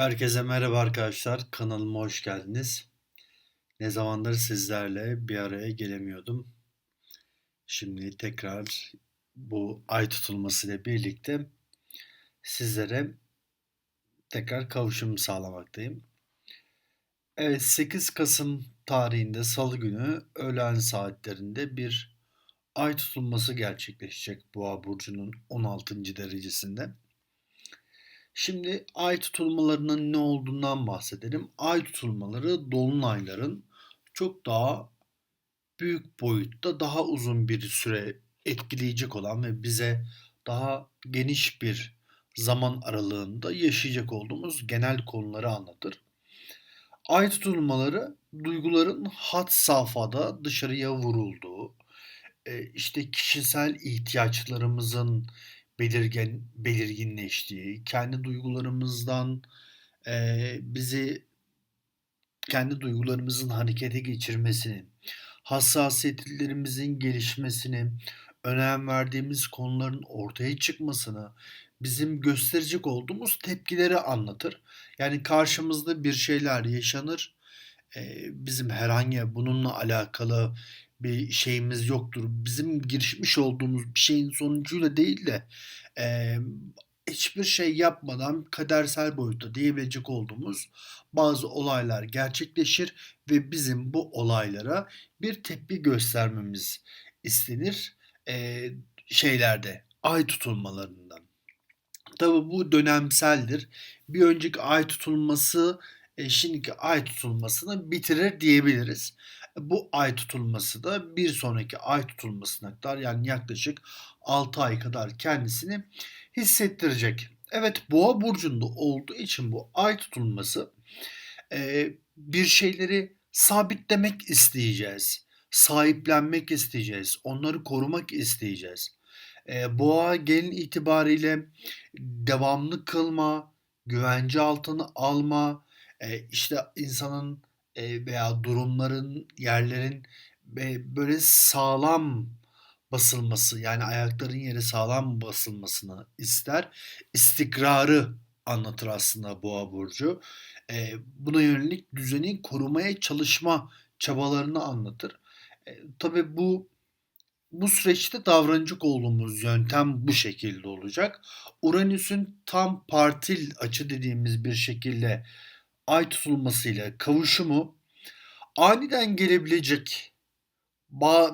Herkese merhaba arkadaşlar. Kanalıma hoş geldiniz. Ne zamandır sizlerle bir araya gelemiyordum. Şimdi tekrar bu ay tutulması ile birlikte sizlere tekrar kavuşum sağlamaktayım. Evet 8 Kasım tarihinde Salı günü öğlen saatlerinde bir ay tutulması gerçekleşecek Boğa burcunun 16. derecesinde. Şimdi ay tutulmalarının ne olduğundan bahsedelim. Ay tutulmaları dolunayların çok daha büyük boyutta daha uzun bir süre etkileyecek olan ve bize daha geniş bir zaman aralığında yaşayacak olduğumuz genel konuları anlatır. Ay tutulmaları duyguların hat safhada dışarıya vurulduğu, işte kişisel ihtiyaçlarımızın belirgen belirginleştiği, kendi duygularımızdan e, bizi kendi duygularımızın harekete geçirmesini, hassasiyetlerimizin gelişmesini, önem verdiğimiz konuların ortaya çıkmasını, bizim gösterecek olduğumuz tepkileri anlatır. Yani karşımızda bir şeyler yaşanır, e, bizim herhangi bununla alakalı bir şeyimiz yoktur. Bizim girişmiş olduğumuz bir şeyin sonucuyla değil de e, hiçbir şey yapmadan kadersel boyutta diyebilecek olduğumuz bazı olaylar gerçekleşir ve bizim bu olaylara bir tepki göstermemiz istenir e, şeylerde ay tutulmalarından. Tabi bu dönemseldir. Bir önceki ay tutulması e, şimdiki ay tutulmasını bitirir diyebiliriz. Bu ay tutulması da bir sonraki ay tutulmasına kadar yani yaklaşık 6 ay kadar kendisini hissettirecek. Evet boğa burcunda olduğu için bu ay tutulması e, bir şeyleri sabitlemek isteyeceğiz. Sahiplenmek isteyeceğiz. Onları korumak isteyeceğiz. E, boğa gelin itibariyle devamlı kılma, güvence altına alma, e, işte insanın veya durumların, yerlerin e, böyle sağlam basılması yani ayakların yere sağlam basılmasını ister. İstikrarı anlatır aslında boğa burcu. E, buna yönelik düzeni korumaya çalışma çabalarını anlatır. E, tabii bu bu süreçte davranacak olduğumuz yöntem bu şekilde olacak. Uranüs'ün tam partil açı dediğimiz bir şekilde ay tutulmasıyla kavuşumu aniden gelebilecek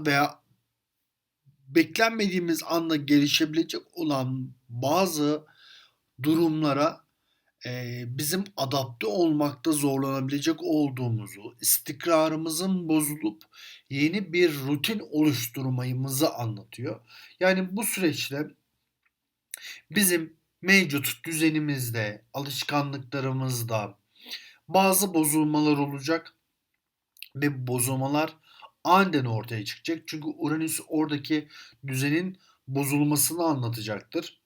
veya beklenmediğimiz anda gelişebilecek olan bazı durumlara e, bizim adapte olmakta zorlanabilecek olduğumuzu, istikrarımızın bozulup yeni bir rutin oluşturmayımızı anlatıyor. Yani bu süreçte bizim mevcut düzenimizde, alışkanlıklarımızda, bazı bozulmalar olacak ve bozulmalar aniden ortaya çıkacak. Çünkü Uranüs oradaki düzenin bozulmasını anlatacaktır.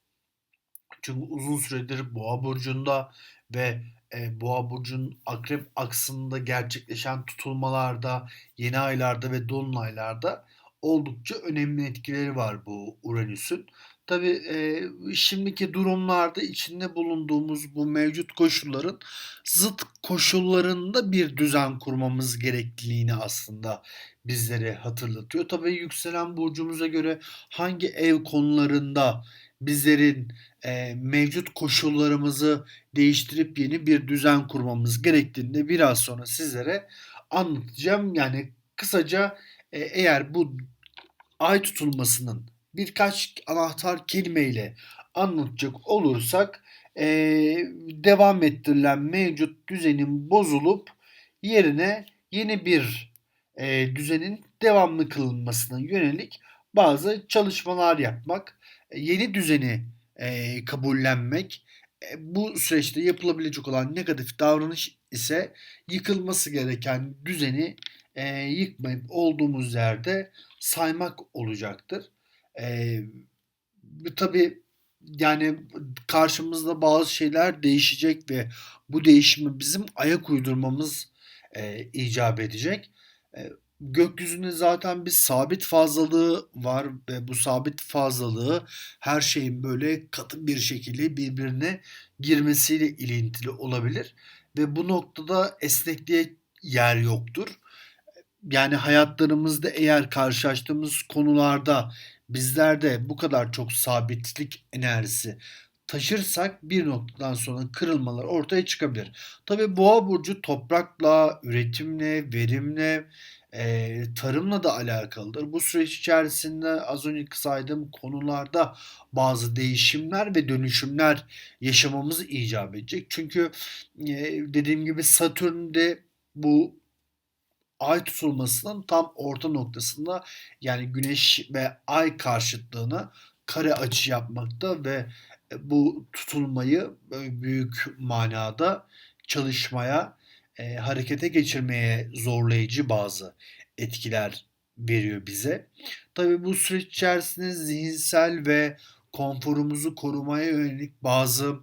Çünkü uzun süredir Boğa burcunda ve e, Boğa burcunun Akrep aksında gerçekleşen tutulmalarda, yeni aylarda ve dolunaylarda oldukça önemli etkileri var bu Uranüs'ün. Tabii e, şimdiki durumlarda içinde bulunduğumuz bu mevcut koşulların zıt koşullarında bir düzen kurmamız gerekliliğini aslında bizlere hatırlatıyor. Tabii yükselen burcumuza göre hangi ev konularında bizlerin e, mevcut koşullarımızı değiştirip yeni bir düzen kurmamız gerektiğini biraz sonra sizlere anlatacağım. Yani kısaca e, eğer bu ay tutulmasının birkaç anahtar kelimeyle anlatacak olursak e, devam ettirilen mevcut düzenin bozulup yerine yeni bir e, düzenin devamlı kılınmasına yönelik bazı çalışmalar yapmak, yeni düzeni e, kabullenmek, e, bu süreçte yapılabilecek olan negatif davranış ise yıkılması gereken düzeni e, yıkmayıp olduğumuz yerde saymak olacaktır. E, tabii yani karşımızda bazı şeyler değişecek ve bu değişimi bizim ayak uydurmamız e, icap edecek. E, gökyüzünde zaten bir sabit fazlalığı var ve bu sabit fazlalığı her şeyin böyle katı bir şekilde birbirine girmesiyle ilintili olabilir ve bu noktada esnekliğe yer yoktur. Yani hayatlarımızda eğer karşılaştığımız konularda bizler de bu kadar çok sabitlik enerjisi taşırsak bir noktadan sonra kırılmalar ortaya çıkabilir. Tabii boğa burcu toprakla, üretimle, verimle, e, tarımla da alakalıdır. Bu süreç içerisinde az önce saydığım konularda bazı değişimler ve dönüşümler yaşamamız icap edecek. Çünkü e, dediğim gibi Satürn'de bu ay tutulmasının tam orta noktasında yani güneş ve ay karşıtlığını kare açı yapmakta ve e, bu tutulmayı büyük manada çalışmaya, e, harekete geçirmeye zorlayıcı bazı etkiler veriyor bize. Tabii bu süreç içerisinde zihinsel ve konforumuzu korumaya yönelik bazı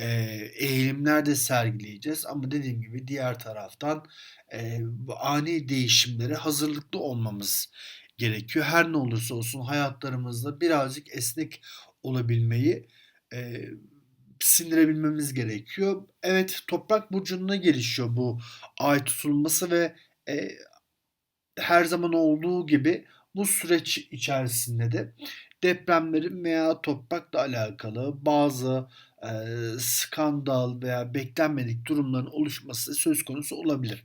e, eğilimler de sergileyeceğiz. Ama dediğim gibi diğer taraftan e, ani değişimlere hazırlıklı olmamız gerekiyor. Her ne olursa olsun hayatlarımızda birazcık esnek olabilmeyi e, sindirebilmemiz gerekiyor. Evet toprak burcunda gelişiyor bu ay tutulması ve e, her zaman olduğu gibi bu süreç içerisinde de depremlerin veya toprakla alakalı bazı e, skandal veya beklenmedik durumların oluşması söz konusu olabilir.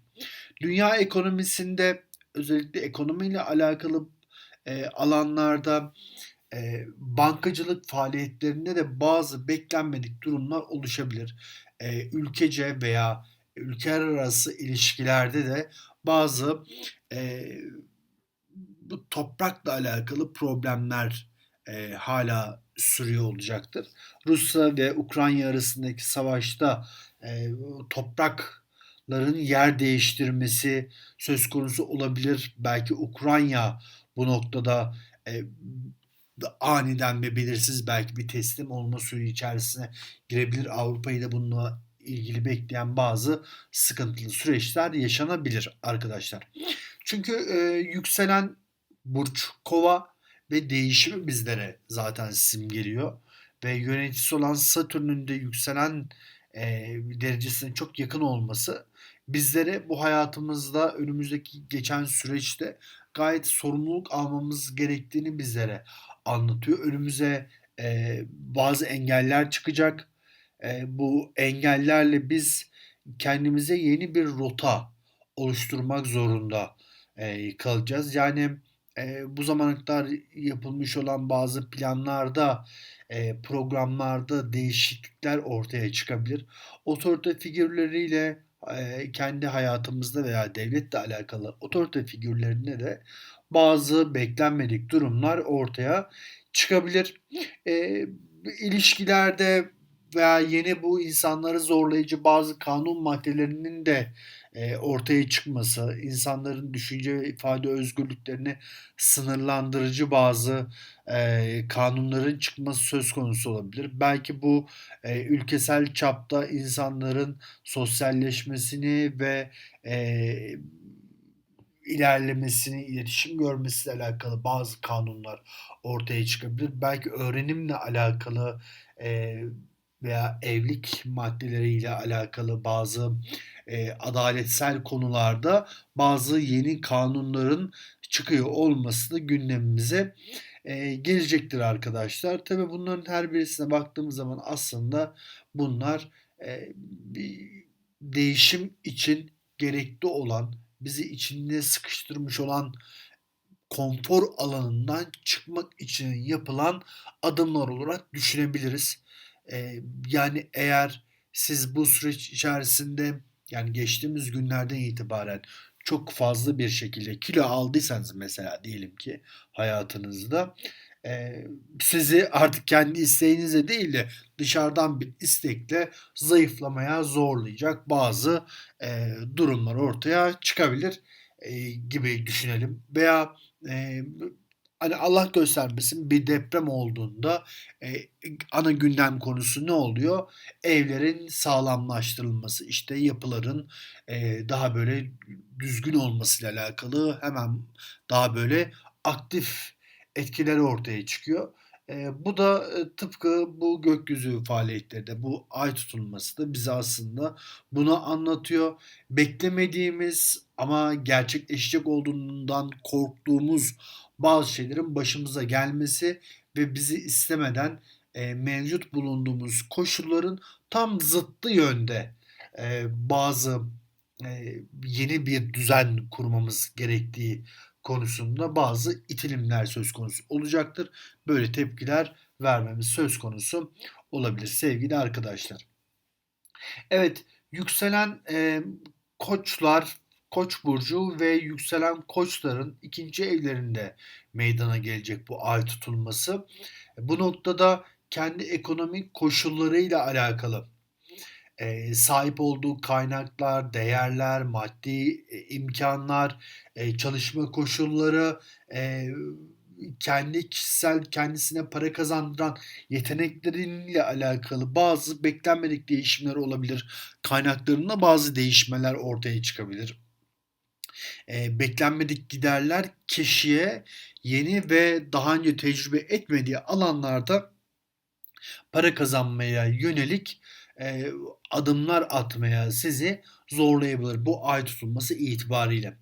Dünya ekonomisinde özellikle ekonomiyle alakalı e, alanlarda e, bankacılık faaliyetlerinde de bazı beklenmedik durumlar oluşabilir. E, ülkece veya ülkeler arası ilişkilerde de bazı e, bu toprakla alakalı problemler e, hala sürüyor olacaktır. Rusya ve Ukrayna arasındaki savaşta e, toprakların yer değiştirmesi söz konusu olabilir. Belki Ukrayna bu noktada e, aniden ve belirsiz belki bir teslim olma süreci içerisine girebilir. Avrupa'yı da bununla ilgili bekleyen bazı sıkıntılı süreçler yaşanabilir arkadaşlar. Çünkü e, yükselen burç kova ve değişimi bizlere zaten simgeliyor. Ve yöneticisi olan Satürn'ün de yükselen e, derecesine çok yakın olması bizlere bu hayatımızda önümüzdeki geçen süreçte gayet sorumluluk almamız gerektiğini bizlere anlatıyor. Önümüze e, bazı engeller çıkacak. E, bu engellerle biz kendimize yeni bir rota oluşturmak zorunda e, kalacağız. Yani e, bu zamana kadar yapılmış olan bazı planlarda, e, programlarda değişiklikler ortaya çıkabilir. Otorite figürleriyle kendi hayatımızda veya devletle alakalı otorite figürlerinde de bazı beklenmedik durumlar ortaya çıkabilir. E, ilişkilerde veya yeni bu insanları zorlayıcı bazı kanun maddelerinin de e, ortaya çıkması, insanların düşünce ve ifade özgürlüklerini sınırlandırıcı bazı e, kanunların çıkması söz konusu olabilir. Belki bu e, ülkesel çapta insanların sosyalleşmesini ve e, ilerlemesini, iletişim görmesiyle alakalı bazı kanunlar ortaya çıkabilir. Belki öğrenimle alakalı e, veya evlilik maddeleriyle alakalı bazı e, adaletsel konularda bazı yeni kanunların çıkıyor olması da gündemimize e, gelecektir arkadaşlar. Tabi bunların her birisine baktığımız zaman aslında bunlar e, bir değişim için gerekli olan, bizi içinde sıkıştırmış olan konfor alanından çıkmak için yapılan adımlar olarak düşünebiliriz. Ee, yani eğer siz bu süreç içerisinde yani geçtiğimiz günlerden itibaren çok fazla bir şekilde kilo aldıysanız mesela diyelim ki hayatınızda e, sizi artık kendi isteğinize değil de dışarıdan bir istekle zayıflamaya zorlayacak bazı e, durumlar ortaya çıkabilir e, gibi düşünelim. Veya e, hani Allah göstermesin bir deprem olduğunda e, ana gündem konusu ne oluyor? Evlerin sağlamlaştırılması, işte yapıların e, daha böyle düzgün olmasıyla alakalı hemen daha böyle aktif etkileri ortaya çıkıyor. Eee, bu da, eee, tıpkı bu gökyüzü faaliyetleri de, bu ay tutulması da bize aslında bunu anlatıyor. Beklemediğimiz ama gerçekleşecek olduğundan korktuğumuz bazı şeylerin başımıza gelmesi ve bizi istemeden, eee, mevcut bulunduğumuz koşulların tam zıttı yönde, eee, bazı, eee, yeni bir düzen kurmamız gerektiği konusunda bazı itilimler söz konusu olacaktır. Böyle tepkiler vermemiz söz konusu olabilir sevgili arkadaşlar. Evet, yükselen e, koçlar, koç burcu ve yükselen koçların ikinci evlerinde meydana gelecek bu ay tutulması. Bu noktada kendi ekonomik koşullarıyla alakalı e, sahip olduğu kaynaklar, değerler, maddi e, imkanlar, e, çalışma koşulları, e, kendi kişisel kendisine para kazandıran yetenekleriyle alakalı bazı beklenmedik değişimler olabilir. Kaynaklarında bazı değişmeler ortaya çıkabilir. E, beklenmedik giderler kişiye yeni ve daha önce tecrübe etmediği alanlarda para kazanmaya yönelik e, adımlar atmaya sizi zorlayabilir bu ay tutulması itibariyle.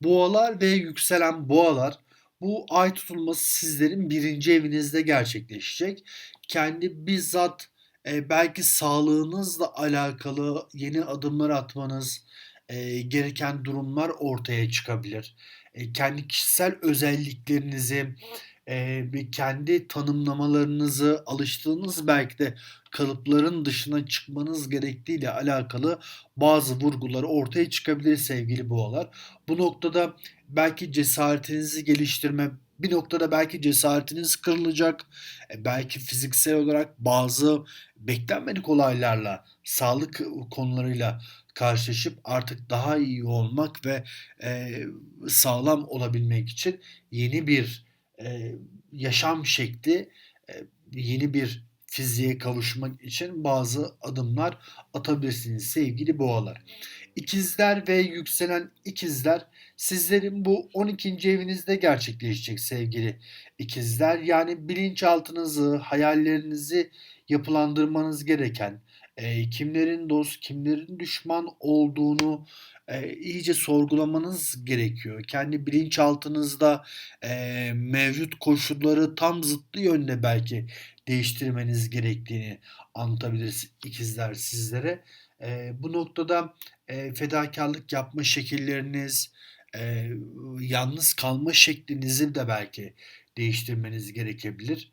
Boğalar ve yükselen boğalar bu ay tutulması sizlerin birinci evinizde gerçekleşecek. Kendi bizzat e, belki sağlığınızla alakalı yeni adımlar atmanız e, gereken durumlar ortaya çıkabilir. E, kendi kişisel özelliklerinizi e, kendi tanımlamalarınızı alıştığınız belki de kalıpların dışına çıkmanız gerektiğiyle alakalı bazı vurgular ortaya çıkabilir sevgili boğalar. Bu noktada belki cesaretinizi geliştirme, bir noktada belki cesaretiniz kırılacak. E, belki fiziksel olarak bazı beklenmedik olaylarla, sağlık konularıyla karşılaşıp artık daha iyi olmak ve e, sağlam olabilmek için yeni bir e, yaşam şekli e, yeni bir fiziğe kavuşmak için bazı adımlar atabilirsiniz sevgili boğalar. İkizler ve yükselen ikizler sizlerin bu 12. evinizde gerçekleşecek sevgili ikizler. Yani bilinçaltınızı, hayallerinizi yapılandırmanız gereken, e, kimlerin dost, kimlerin düşman olduğunu e, iyice sorgulamanız gerekiyor. Kendi bilinçaltınızda e, mevcut koşulları tam zıttı yönde belki değiştirmeniz gerektiğini anlatabilir ikizler sizlere. E, bu noktada e, fedakarlık yapma şekilleriniz, e, yalnız kalma şeklinizi de belki değiştirmeniz gerekebilir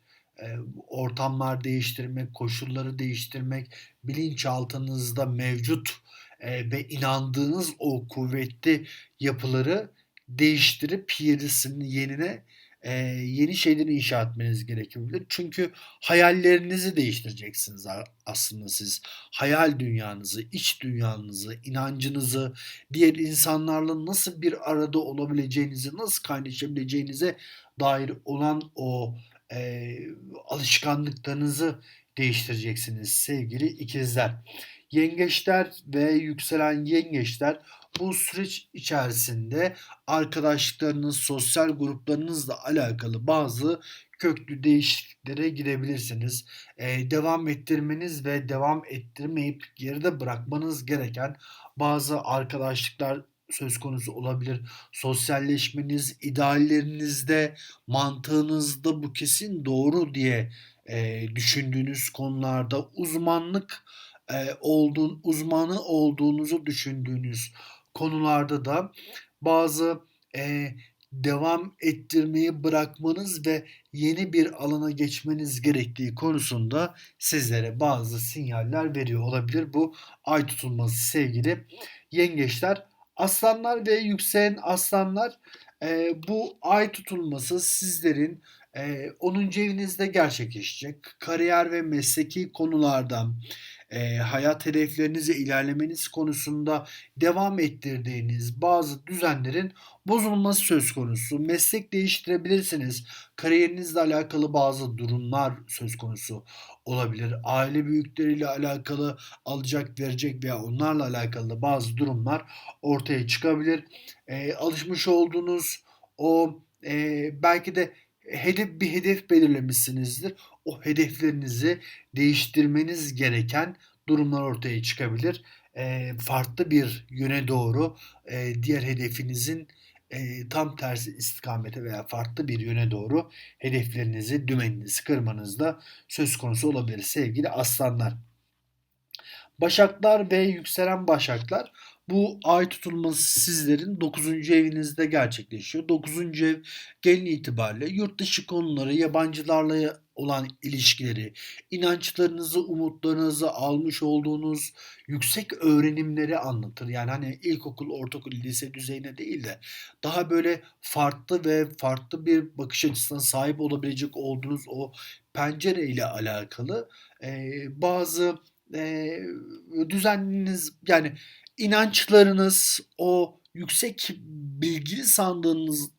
ortamlar değiştirmek, koşulları değiştirmek, bilinçaltınızda mevcut ve inandığınız o kuvvetli yapıları değiştirip yenisini yenine yeni şeyleri inşa etmeniz gerekebilir. Çünkü hayallerinizi değiştireceksiniz aslında siz. Hayal dünyanızı, iç dünyanızı, inancınızı, diğer insanlarla nasıl bir arada olabileceğinizi, nasıl kaynaşabileceğinize dair olan o e, alışkanlıklarınızı değiştireceksiniz sevgili ikizler. Yengeçler ve yükselen yengeçler bu süreç içerisinde arkadaşlıklarınız, sosyal gruplarınızla alakalı bazı köklü değişikliklere girebilirsiniz. Ee, devam ettirmeniz ve devam ettirmeyip geride bırakmanız gereken bazı arkadaşlıklar söz konusu olabilir. Sosyalleşmeniz, ideallerinizde, mantığınızda bu kesin doğru diye e, düşündüğünüz konularda uzmanlık e, olduğun uzmanı olduğunuzu düşündüğünüz konularda da bazı e, devam ettirmeyi bırakmanız ve yeni bir alana geçmeniz gerektiği konusunda sizlere bazı sinyaller veriyor olabilir. Bu ay tutulması sevgili yengeçler Aslanlar ve yükselen aslanlar e, bu ay tutulması sizlerin e, 10. evinizde gerçekleşecek. Kariyer ve mesleki konularda e, hayat hedeflerinize ilerlemeniz konusunda devam ettirdiğiniz bazı düzenlerin bozulması söz konusu. Meslek değiştirebilirsiniz. Kariyerinizle alakalı bazı durumlar söz konusu olabilir. Aile büyükleriyle alakalı alacak verecek veya onlarla alakalı bazı durumlar ortaya çıkabilir. E, alışmış olduğunuz o e, belki de hedef bir hedef belirlemişsinizdir. O hedeflerinizi değiştirmeniz gereken durumlar ortaya çıkabilir. E, farklı bir yöne doğru e, diğer hedefinizin e, tam tersi istikamete veya farklı bir yöne doğru hedeflerinizi, dümeninizi kırmanız da söz konusu olabilir sevgili aslanlar. Başaklar ve yükselen başaklar bu ay tutulması sizlerin 9. evinizde gerçekleşiyor. 9. ev genel itibariyle yurt dışı konuları, yabancılarla olan ilişkileri, inançlarınızı, umutlarınızı almış olduğunuz yüksek öğrenimleri anlatır. Yani hani ilkokul, ortaokul, lise düzeyine değil de daha böyle farklı ve farklı bir bakış açısına sahip olabilecek olduğunuz o pencere ile alakalı e, bazı e, düzeniniz yani inançlarınız, o yüksek bilgili sandığınız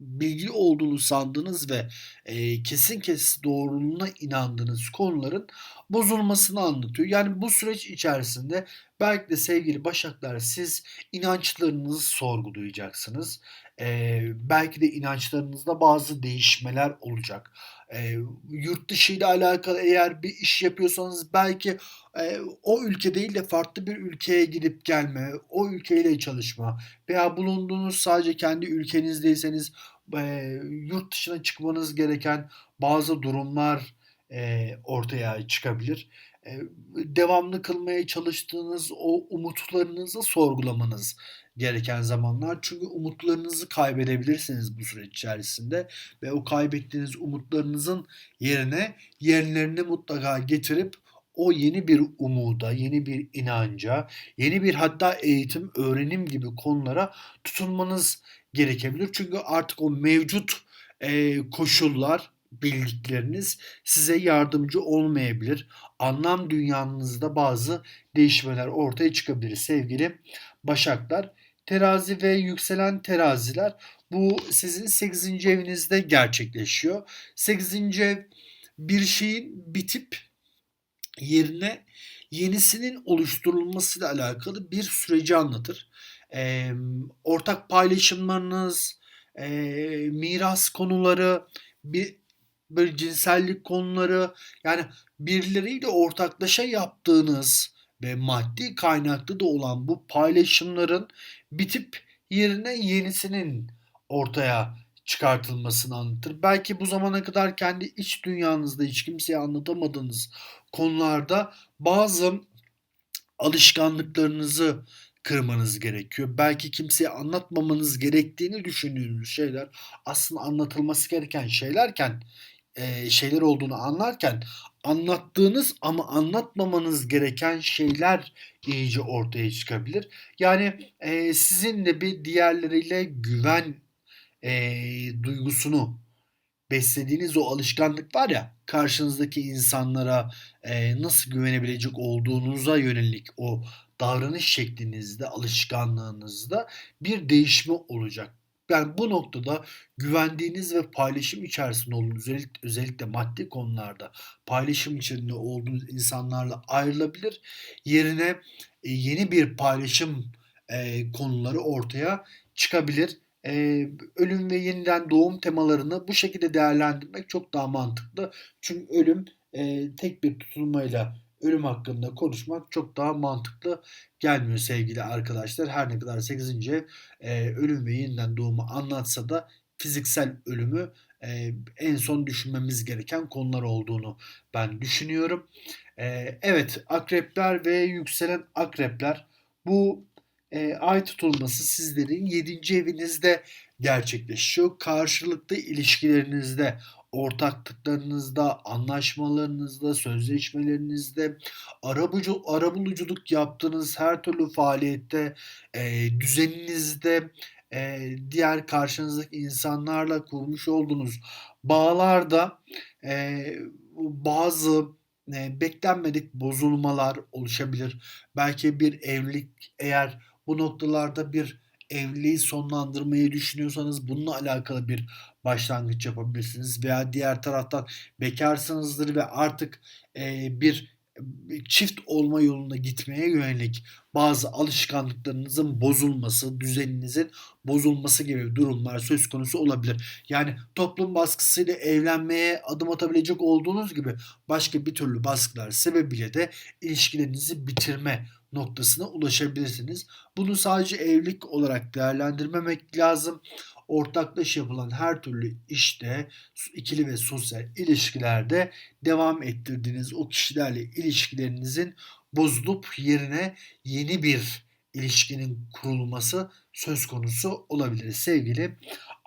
bilgi olduğunu sandığınız ve e, kesin kesin doğruluğuna inandığınız konuların bozulmasını anlatıyor. Yani bu süreç içerisinde belki de sevgili Başaklar siz inançlarınızı sorgulayacaksınız. E, belki de inançlarınızda bazı değişmeler olacak. E, yurt dışı ile alakalı eğer bir iş yapıyorsanız belki e, o ülke değil de farklı bir ülkeye gidip gelme, o ülkeyle çalışma veya bulunduğunuz sadece kendi ülkenizdeyseniz e, yurt dışına çıkmanız gereken bazı durumlar e, ortaya çıkabilir. E, devamlı kılmaya çalıştığınız o umutlarınızı sorgulamanız gereken zamanlar. Çünkü umutlarınızı kaybedebilirsiniz bu süreç içerisinde ve o kaybettiğiniz umutlarınızın yerine yerlerini mutlaka getirip o yeni bir umuda, yeni bir inanca, yeni bir hatta eğitim, öğrenim gibi konulara tutunmanız gerekebilir. Çünkü artık o mevcut e, koşullar, bildikleriniz size yardımcı olmayabilir. Anlam dünyanızda bazı değişmeler ortaya çıkabilir sevgili Başaklar. Terazi ve yükselen teraziler bu sizin 8. evinizde gerçekleşiyor. 8. ev bir şeyin bitip yerine yenisinin oluşturulmasıyla alakalı bir süreci anlatır. E, ortak paylaşımlarınız, e, miras konuları, bir böyle cinsellik konuları yani birileriyle ortaklaşa yaptığınız ve maddi kaynaklı da olan bu paylaşımların bitip yerine yenisinin ortaya çıkartılmasını anlatır. Belki bu zamana kadar kendi iç dünyanızda hiç kimseye anlatamadığınız konularda bazı alışkanlıklarınızı kırmanız gerekiyor. Belki kimseye anlatmamanız gerektiğini düşündüğünüz şeyler aslında anlatılması gereken şeylerken e, şeyler olduğunu anlarken anlattığınız ama anlatmamanız gereken şeyler iyice ortaya çıkabilir. Yani e, sizin de bir diğerleriyle güven e, duygusunu beslediğiniz o alışkanlık var ya karşınızdaki insanlara e, nasıl güvenebilecek olduğunuza yönelik o davranış şeklinizde, alışkanlığınızda bir değişme olacak. Yani bu noktada güvendiğiniz ve paylaşım içerisinde olduğunuz özellikle, özellikle maddi konularda paylaşım içerisinde olduğunuz insanlarla ayrılabilir. Yerine e, yeni bir paylaşım e, konuları ortaya çıkabilir. E, ölüm ve yeniden doğum temalarını bu şekilde değerlendirmek çok daha mantıklı. Çünkü ölüm e, tek bir tutulmayla ölüm hakkında konuşmak çok daha mantıklı gelmiyor sevgili arkadaşlar. Her ne kadar 8. E, ölüm ve yeniden doğumu anlatsa da fiziksel ölümü e, en son düşünmemiz gereken konular olduğunu ben düşünüyorum. E, evet akrepler ve yükselen akrepler bu e, ay tutulması sizlerin 7. evinizde gerçekleşiyor. Karşılıklı ilişkilerinizde ortaklıklarınızda, anlaşmalarınızda, sözleşmelerinizde, arabulucu, arabuluculuk yaptığınız her türlü faaliyette, e, düzeninizde, e, diğer karşınızdaki insanlarla kurmuş olduğunuz bağlarda e, bazı eee, beklenmedik bozulmalar oluşabilir. Belki bir evlilik eğer bu noktalarda bir evliliği sonlandırmayı düşünüyorsanız bununla alakalı bir başlangıç yapabilirsiniz. Veya diğer taraftan bekârsınızdır ve artık, eee, bir çift olma yolunda gitmeye yönelik bazı alışkanlıklarınızın bozulması, düzeninizin bozulması gibi durumlar söz konusu olabilir. Yani toplum baskısıyla evlenmeye adım atabilecek olduğunuz gibi başka bir türlü baskılar sebebiyle de ilişkilerinizi bitirme noktasına ulaşabilirsiniz. Bunu sadece evlilik olarak değerlendirmemek lazım. Ortaklaşa yapılan her türlü işte, ikili ve sosyal ilişkilerde devam ettirdiğiniz o kişilerle ilişkilerinizin bozulup yerine yeni bir ilişkinin kurulması söz konusu olabilir sevgili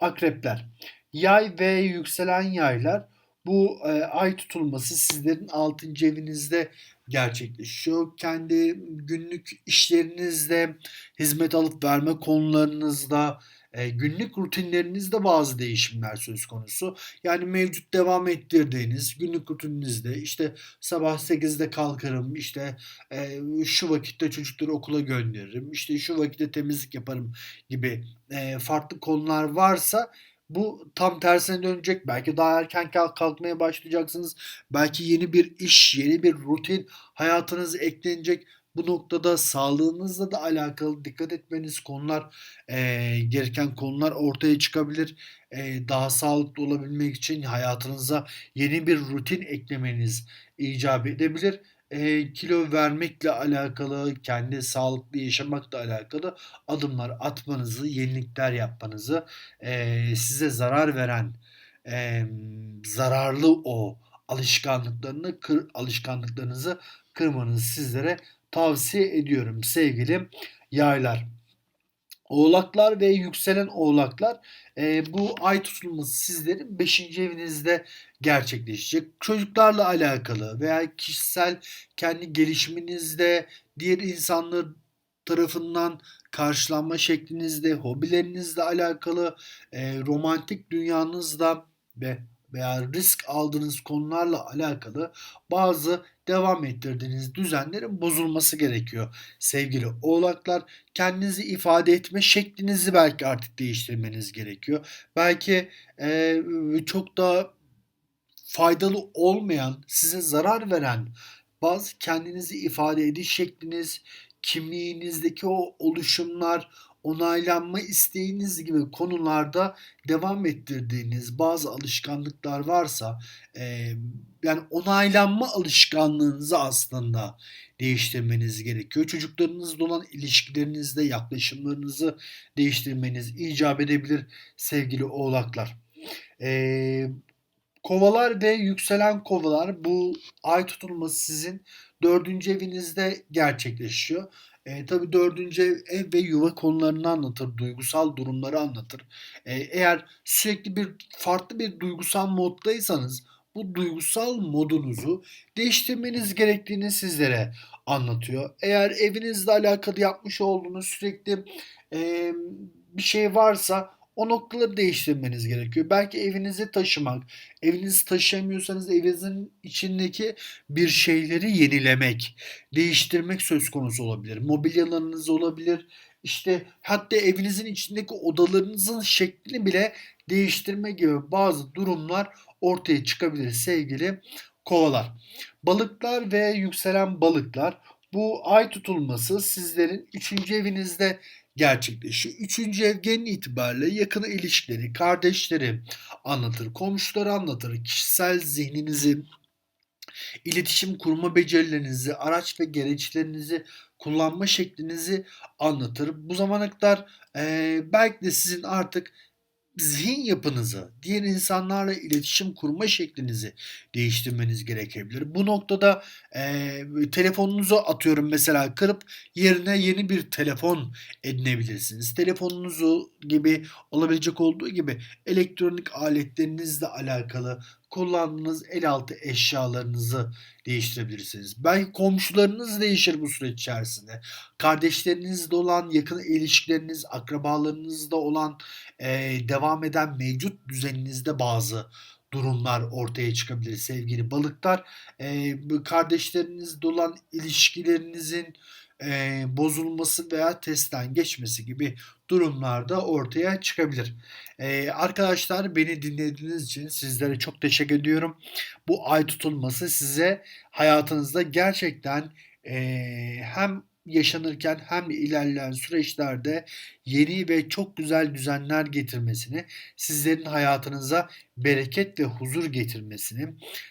akrepler. Yay ve yükselen yaylar bu e, ay tutulması sizlerin 6. evinizde gerçekleşiyor. Kendi günlük işlerinizde, hizmet alıp verme konularınızda, e, günlük rutinlerinizde bazı değişimler söz konusu. Yani mevcut devam ettirdiğiniz günlük rutininizde işte sabah 8'de kalkarım, işte e, şu vakitte çocukları okula gönderirim, işte şu vakitte temizlik yaparım gibi e, farklı konular varsa bu tam tersine dönecek. Belki daha erken kalkmaya başlayacaksınız. Belki yeni bir iş, yeni bir rutin hayatınıza eklenecek. Bu noktada sağlığınızla da alakalı dikkat etmeniz konular e, gereken konular ortaya çıkabilir. E, daha sağlıklı olabilmek için hayatınıza yeni bir rutin eklemeniz icap edebilir. Kilo vermekle alakalı, kendi sağlıklı yaşamakla alakalı adımlar atmanızı, yenilikler yapmanızı, size zarar veren, zararlı o alışkanlıklarını kır, alışkanlıklarınızı kırmanızı sizlere tavsiye ediyorum sevgili yaylar. Oğlaklar ve yükselen oğlaklar e, bu ay tutulması sizlerin 5. evinizde gerçekleşecek. Çocuklarla alakalı veya kişisel kendi gelişiminizde diğer insanlar tarafından karşılanma şeklinizde, hobilerinizle alakalı, e, romantik dünyanızda ve veya risk aldığınız konularla alakalı bazı devam ettirdiğiniz düzenlerin bozulması gerekiyor. Sevgili oğlaklar kendinizi ifade etme şeklinizi belki artık değiştirmeniz gerekiyor. Belki e, çok da faydalı olmayan, size zarar veren bazı kendinizi ifade ediş şekliniz, kimliğinizdeki o oluşumlar, onaylanma isteğiniz gibi konularda devam ettirdiğiniz bazı alışkanlıklar varsa e, yani onaylanma alışkanlığınızı aslında değiştirmeniz gerekiyor. Çocuklarınızla olan ilişkilerinizde yaklaşımlarınızı değiştirmeniz icap edebilir sevgili oğlaklar. Ee, kovalar ve yükselen kovalar bu ay tutulması sizin dördüncü evinizde gerçekleşiyor. E, tabii dördüncü ev, ve yuva konularını anlatır, duygusal durumları anlatır. E, eğer sürekli bir farklı bir duygusal moddaysanız bu duygusal modunuzu değiştirmeniz gerektiğini sizlere anlatıyor. Eğer evinizle alakalı yapmış olduğunuz sürekli e, bir şey varsa o noktaları değiştirmeniz gerekiyor. Belki evinizi taşımak, evinizi taşıyamıyorsanız evinizin içindeki bir şeyleri yenilemek, değiştirmek söz konusu olabilir. Mobilyalarınız olabilir. İşte hatta evinizin içindeki odalarınızın şeklini bile değiştirme gibi bazı durumlar ortaya çıkabilir sevgili kovalar. Balıklar ve yükselen balıklar bu ay tutulması sizlerin 3. evinizde gerçekleşiyor. Üçüncü ev genel itibariyle yakın ilişkileri, kardeşleri anlatır, komşuları anlatır, kişisel zihninizi, iletişim kurma becerilerinizi, araç ve gereçlerinizi kullanma şeklinizi anlatır. Bu zamana kadar e, belki de sizin artık zihin yapınızı, diğer insanlarla iletişim kurma şeklinizi değiştirmeniz gerekebilir. Bu noktada e, telefonunuzu atıyorum mesela kırıp yerine yeni bir telefon edinebilirsiniz. Telefonunuzu gibi olabilecek olduğu gibi elektronik aletlerinizle alakalı kullandığınız el altı eşyalarınızı değiştirebilirsiniz. Belki komşularınız değişir bu süreç içerisinde. Kardeşlerinizle olan yakın ilişkileriniz, akrabalarınızla olan e, devam eden mevcut düzeninizde bazı durumlar ortaya çıkabilir sevgili balıklar. Bu kardeşlerinizle olan ilişkilerinizin, eee, bozulması veya testten geçmesi gibi durumlar da ortaya çıkabilir. Eee, arkadaşlar beni dinlediğiniz için sizlere çok teşekkür ediyorum. Bu ay tutulması size hayatınızda gerçekten, eee, hem yaşanırken hem ilerleyen süreçlerde yeni ve çok güzel düzenler getirmesini, sizlerin hayatınıza bereket ve huzur getirmesini,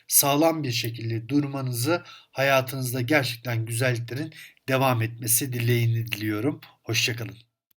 sağlam bir şekilde durmanızı, hayatınızda gerçekten güzelliklerin devam etmesi dileğini diliyorum. Hoşça kalın.